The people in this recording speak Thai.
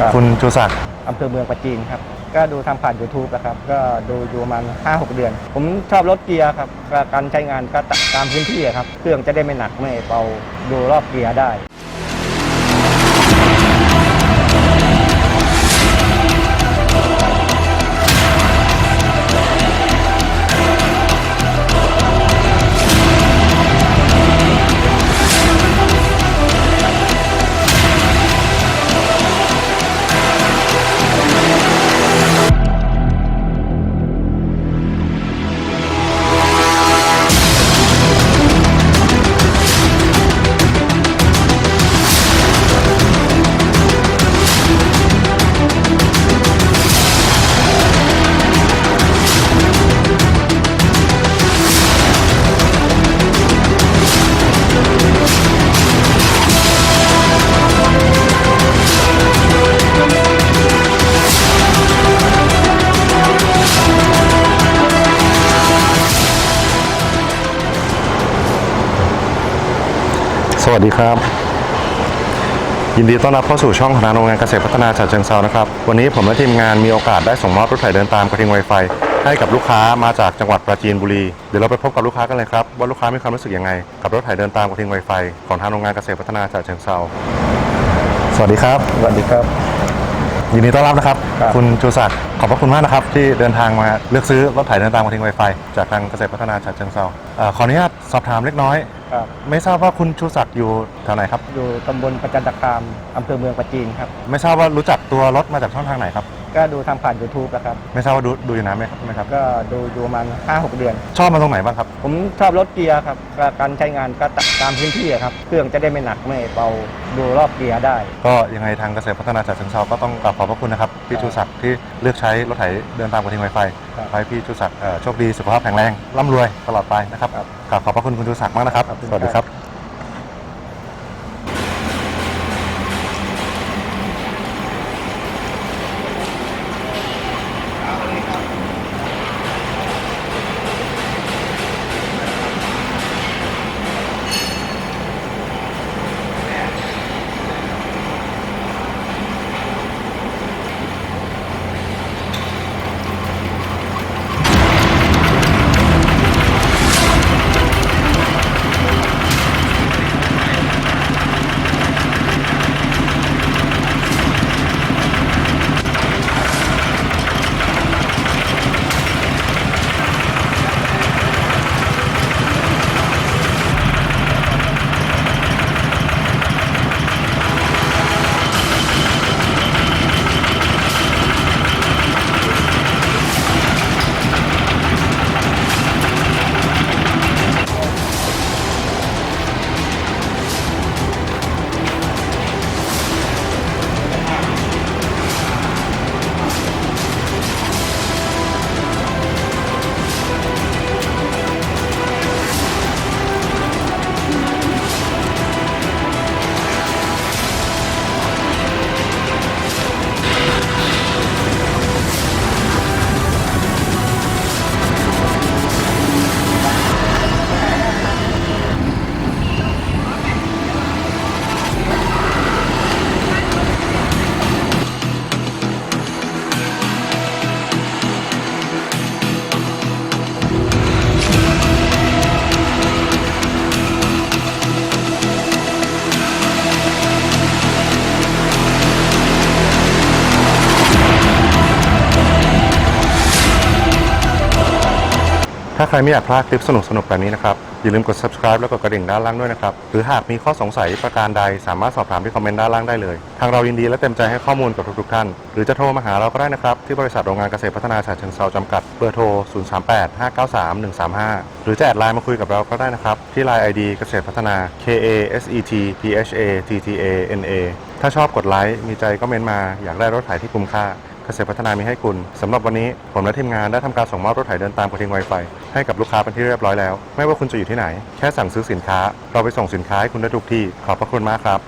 ครับ คุณชูศักดิ์อำเภอเมืองประจีนครับ ก็ดูทำผ่าน YouTube นะครับ ก็ดูอยู่ประมาณ5-6 เดือน ผมชอบรถเกียร์ครับก็การใช้งานก็ตามพื้นที่อะครับ เครื่องจะได้ไม่หนักไม่เบาดูรอบเกียร์ได้ สวัสดีครับ ยินดีต้อนรับเข้าสู่ช่องคณะโรงงานเกษตรพัฒนาฉะเชิงเซานะครับ วันนี้ผมและทีมงานมีโอกาสได้ส่งมอบรถไถเดินตามกระทิงไวไฟ ให้กับลูกค้ามาจากจังหวัดปราจีนบุรี เดี๋ยวเราไปพบกับลูกค้ากันเลยครับ ว่าลูกค้ามีความรู้สึกยังไง กับรถไถเดินตามกระทิงไวไฟ ของทางโรงงานเกษตรพัฒนาฉะเชิงเซาสวัสดีครับ สวัสดีครับ ยินดีต้อนรับนะครับ ครับคุณชูศักดิ์ขอบพระคุณมากนะครับ ที่เดินทางมาเลือกซื้อรถไถเดินตามกระทิงไวไฟ จากทางเกษตรพัฒนาฉะเชิงเซาเอ่อขออนุญาตสอบถามเล็กน้อย ครับไม่ทราบว่าคุณชูศักดิ์อยู่แถวไหนครับ อยู่ตำบลประจันตคามอำเภอเมืองประจีนครับ ไม่ทราบว่ารู้จักตัวรถมาจากช่องทางไหนครับ ก็ดูทำผ่าน YouTube นะครับ ไม่ทราบว่าดูดูอยู่นานไหมครับไหมครับ ก็ดูอยู่ประมาณ5-6เดือน ชอบมาตรงไหนบ้างครับ ผมชอบรถเกียร์ครับก็การใช้งานก็ตามพื้นที่อะครับ เครื่องจะได้ไม่หนักไม่เบาดูรอบเกียร์ได้ ก็ยังไงทางเกษตรพัฒนาจัดเชิงเซาก็ต้องกราบขอบพระคุณนะครับพี่ชูศักดิ์ที่เลือกใช้รถไถเดินตามกระทิงไวไฟครับขอให้พี่ชูศักดิ์เอ่อโชคดีสุขภาพแข็งแรงร่ำรวยตลอดไปนะครับครับ กราบขอบพระคุณคุณชูศักดิ์มากนะครับ ขอบคุณสวัสดีคครัรับ บ ถ้าใครไม่อยากพลาดคลิปสนุกๆแบบนี้นะครับ อย่าลืมกด subscribe แล้วกดกระดิ่งด้านล่างด้วยนะครับ หรือหากมีข้อสงสัยประการใดสามารถสอบถามที่คอมเมนต์ด้านล่างได้เลย ทางเรายินดีและเต็มใจให้ข้อมูลกับทุกๆท่าน หรือจะโทรมาหาเราก็ได้นะครับ ที่บริษัทโรงงานเกษตรพัฒนาฉะเชิงเซาจำกัดเบอร์โทร 038-593-135 หรือจะแอดไลน์มาคุยกับเราก็ได้นะครับที่ Line ID เกษตรพัฒนา K A S E T P H A T T A N A ถ้าชอบกดไลค์มีใจก็เมนมาอยากได้รถไถที่คุ้มค่า เกษตรพัฒนามีให้คุณสำหรับวันนี้ผมและทีมงานได้ทำการส่งมอบรถไถเดินตามกระทิงไวไฟให้กับลูกค้าเป็นที่เรียบร้อยแล้ว ไม่ว่าคุณจะอยู่ที่ไหน แค่สั่งซื้อสินค้า เราไปส่งสินค้าให้คุณได้ทุกที่ขอบพระคุณมากครับ